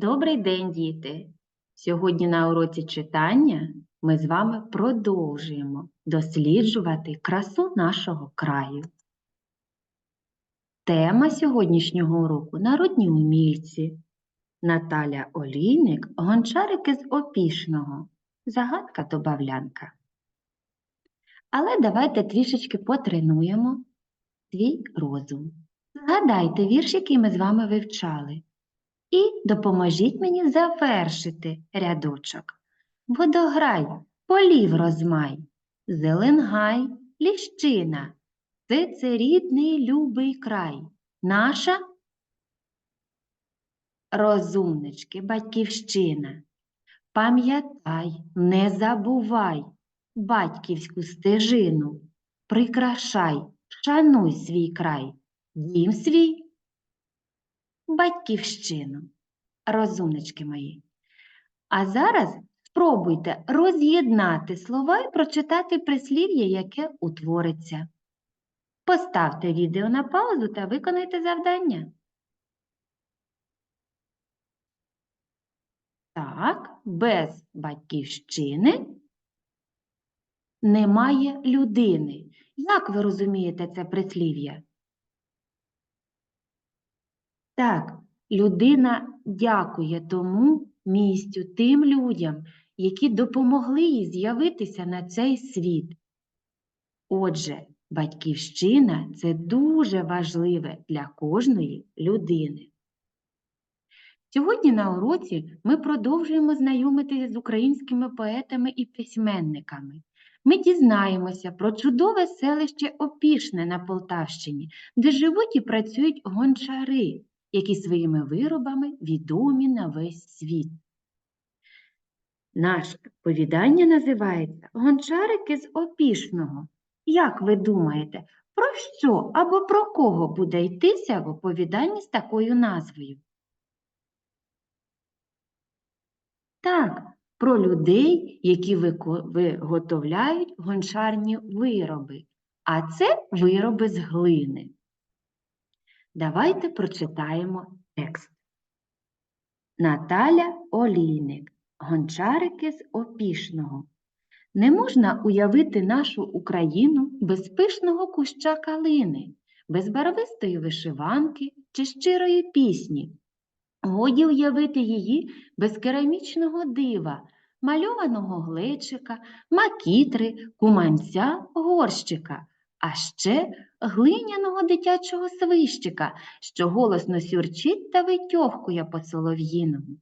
Добрий день, діти! Сьогодні на уроці читання ми з вами продовжуємо досліджувати красу нашого краю. Тема сьогоднішнього уроку народні умільці. Наталя Олійник, гончарики з Опішного. Загадка добавлянка. Але давайте трішечки потренуємо свій розум. Згадайте вірш, який ми з вами вивчали. І допоможіть мені завершити рядочок. Водограй, полів розмай, зеленгай, ліщина. Це це рідний любий край. Наша розумнички, батьківщина. Пам'ятай, не забувай батьківську стежину. Прикрашай, шануй свій край, дім свій батьківщину. Розумнички мої. А зараз спробуйте роз'єднати слова і прочитати прислів'я, яке утвориться. Поставте відео на паузу та виконайте завдання. Так, без батьківщини немає людини. Як ви розумієте це прислів'я? Так, людина дякує тому місцю, тим людям, які допомогли їй з'явитися на цей світ. Отже, батьківщина це дуже важливе для кожної людини. Сьогодні на уроці ми продовжуємо знайомитися з українськими поетами і письменниками. Ми дізнаємося про чудове селище Опішне на Полтавщині, де живуть і працюють гончари, які своїми виробами відомі на весь світ. Наше оповідання називається Гончарики з Опішного. Як ви думаєте, про що або про кого буде йтися в оповіданні з такою назвою? Так, про людей, які виготовляють гончарні вироби, а це вироби з глини. Давайте прочитаємо текст. Наталя Олійник. Гончарики з Опішного. Не можна уявити нашу Україну без пишного куща калини, без барвистої вишиванки чи щирої пісні. Годі уявити її без керамічного дива, мальованого глечика, макітри, куманця, горщика, а ще глиняного дитячого свищика, що голосно сюрчить та витьохкує по солов'їному.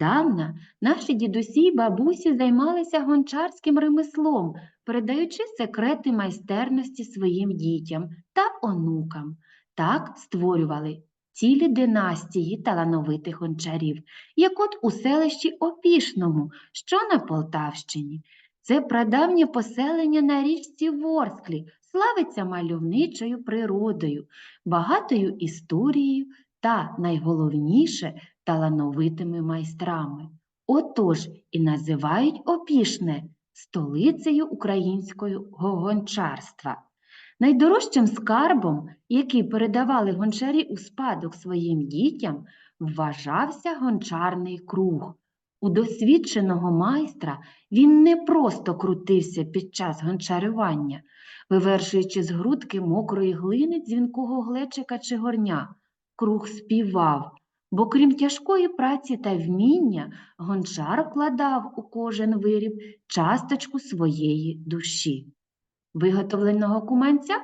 Давна наші дідусі й бабусі займалися гончарським ремеслом, передаючи секрети майстерності своїм дітям та онукам. Так створювали цілі династії талановитих гончарів, як от у селищі Опішному, що на Полтавщині. Це прадавнє поселення на річці Ворсклі, славиться мальовничою природою, багатою історією та, найголовніше, талановитими майстрами. Отож і називають Опішне столицею українського гончарства. Найдорожчим скарбом, який передавали гончарі у спадок своїм дітям, вважався гончарний круг. У досвідченого майстра він не просто крутився під час гончарювання, вивершуючи з грудки мокрої глини дзвінкого глечика чи горня. Круг співав, бо крім тяжкої праці та вміння, гончар вкладав у кожен виріб часточку своєї душі. Виготовленого куманця,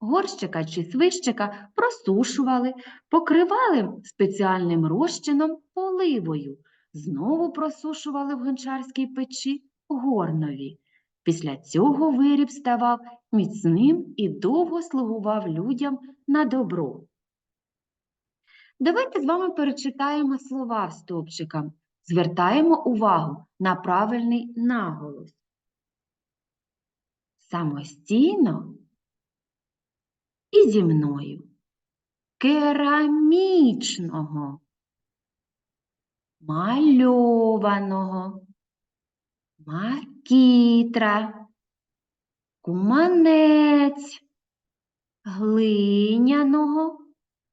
горщика чи свищика просушували, покривали спеціальним розчином поливою, знову просушували в гончарській печі горнові. Після цього виріб ставав міцним і довго слугував людям на добро. Давайте з вами перечитаємо слова стовпчикам. Звертаємо увагу на правильний наголос. Самостійно і зі мною. Керамічного, мальованого, макітра, куманець, глиняного,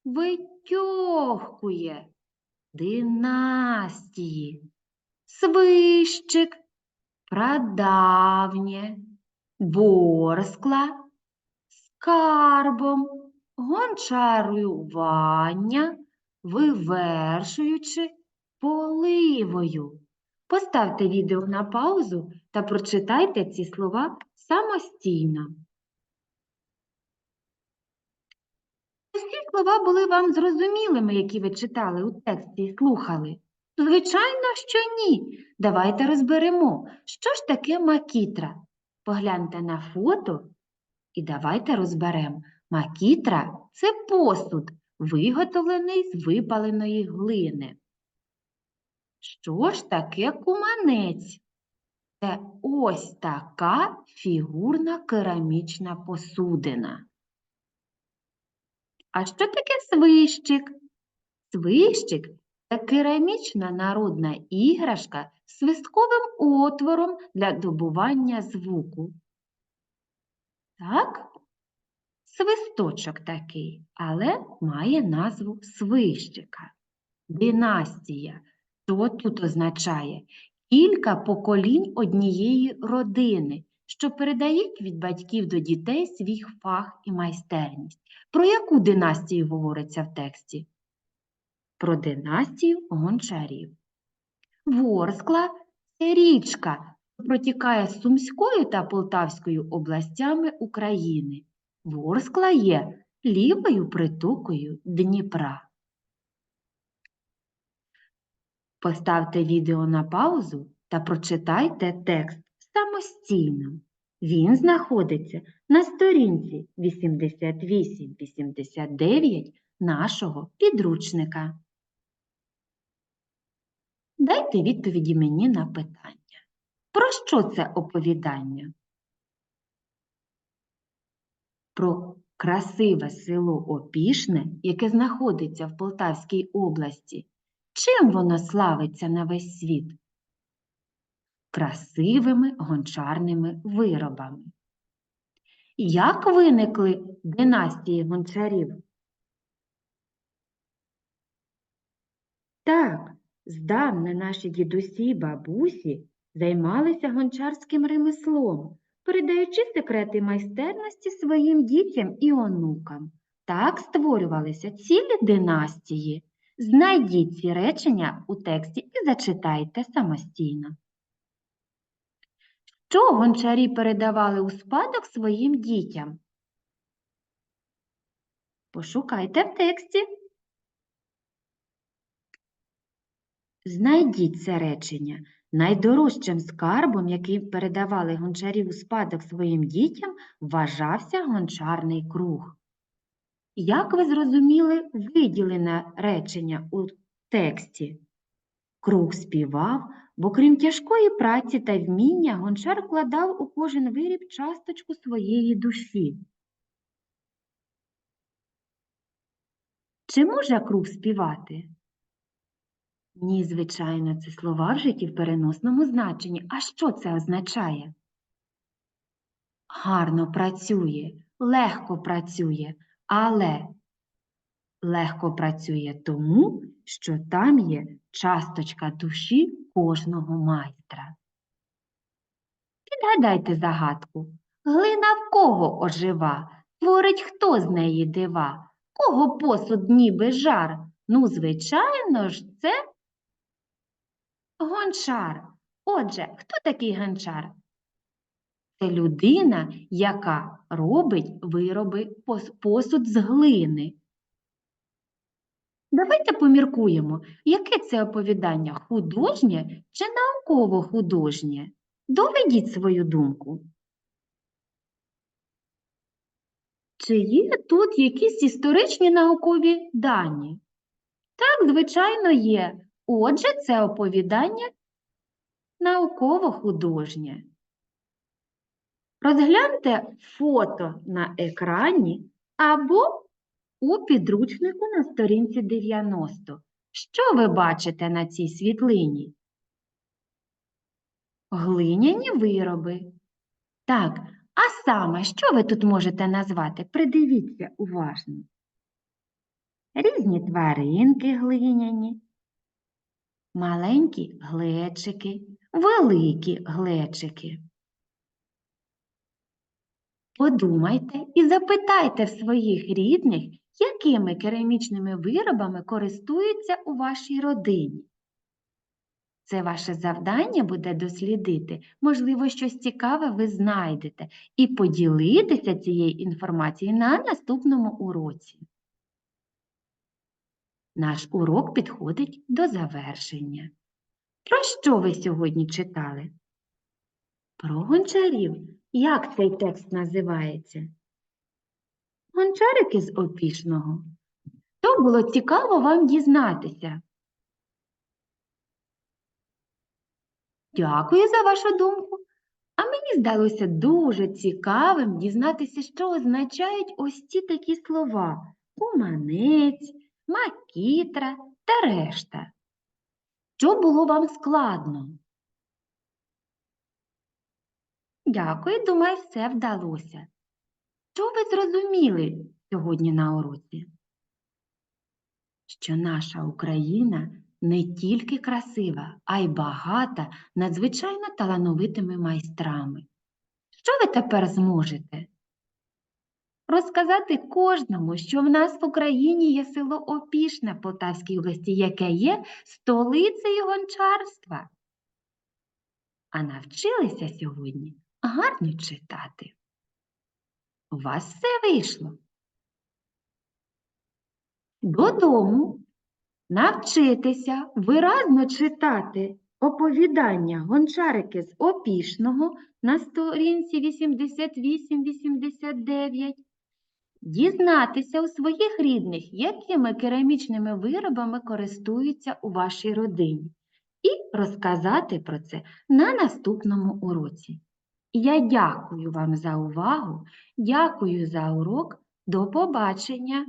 витьохкує, династії, свищик, прадавнє, борскла, скарбом, гончарювання, вивершуючи, поливою. Поставте відео на паузу та прочитайте ці слова самостійно. Всі слова були вам зрозумілими, які ви читали у тексті і слухали? Звичайно, що ні. Давайте розберемо, що ж таке макітра. Погляньте на фото і давайте розберемо. Макітра – це посуд, виготовлений з випаленої глини. Що ж таке куманець? Це ось така фігурна керамічна посудина. А що таке свищик? Свищик це керамічна народна іграшка з свистковим отвором для добування звуку. Так, свисточок такий, але має назву свищика. Династія. Що тут означає? Кілька поколінь однієї родини, що передають від батьків до дітей свій фах і майстерність. Про яку династію говориться в тексті? Про династію гончарів. Ворскла це річка, що протікає з Сумською та Полтавською областями України. Ворскла є лівою притокою Дніпра. Поставте відео на паузу та прочитайте текст самостійно. Він знаходиться на сторінці 88-89 нашого підручника. Дайте відповіді мені на питання. Про що це оповідання? Про красиве село Опішне, яке знаходиться в Полтавській області. Чим воно славиться на весь світ? Красивими гончарними виробами. Як виникли династії гончарів? Так, здавна наші дідусі й бабусі займалися гончарським ремеслом, передаючи секрети майстерності своїм дітям і онукам. Так створювалися цілі династії. Знайдіть ці речення у тексті і зачитайте самостійно. Що гончарі передавали у спадок своїм дітям? Пошукайте в тексті. Знайдіть це речення. Найдорожчим скарбом, який передавали гончарі у спадок своїм дітям, вважався гончарний круг. Як ви зрозуміли виділене речення у тексті? Круг співав, бо крім тяжкої праці та вміння, гончар вкладав у кожен виріб часточку своєї душі. Чи може круг співати? Ні, звичайно, це слова вжиті в переносному значенні. А що це означає? Гарно працює, легко працює, але легко працює тому, що там є часточка душі кожного майстра. Підгадайте загадку. Глина в кого ожива? Творить хто з неї дива? Кого посуд ніби жар? Ну, звичайно ж, це гончар. Отже, хто такий гончар? Це людина, яка робить вироби посуд з глини. Давайте поміркуємо, яке це оповідання художнє чи науково-художнє? Доведіть свою думку. Чи є тут якісь історичні наукові дані? Так, звичайно, є. Отже, це оповідання науково-художнє. Розгляньте фото на екрані або у підручнику на сторінці 90. Що ви бачите на цій світлині? Глиняні вироби. Так, а саме, що ви тут можете назвати? Придивіться уважно. Різні тваринки глиняні, маленькі глечики, великі глечики. Подумайте і запитайте своїх рідних, якими керамічними виробами користуються у вашій родині. Це ваше завдання буде дослідити, можливо, щось цікаве ви знайдете, і поділитися цією інформацією на наступному уроці. Наш урок підходить до завершення. Про що ви сьогодні читали? Про гончарів. Як цей текст називається? Гончарики з опішного. То було цікаво вам дізнатися. Дякую за вашу думку. А мені здалося дуже цікавим дізнатися, що означають ось ці такі слова куманець, макітра та решта. Що було вам складно? Дякую, думаю, все вдалося. Що ви зрозуміли сьогодні на уроці? Що наша Україна не тільки красива, а й багата надзвичайно талановитими майстрами. Що ви тепер зможете? Розказати кожному, що в нас в Україні є село Опішне Полтавській області, яке є столицею гончарства. А навчилися сьогодні гарно читати. У вас все вийшло. Додому навчитися виразно читати оповідання гончарики з опішного на сторінці 88-89, дізнатися у своїх рідних, якими керамічними виробами користуються у вашій родині, і розказати про це на наступному уроці. Я дякую вам за увагу, дякую за урок. До побачення!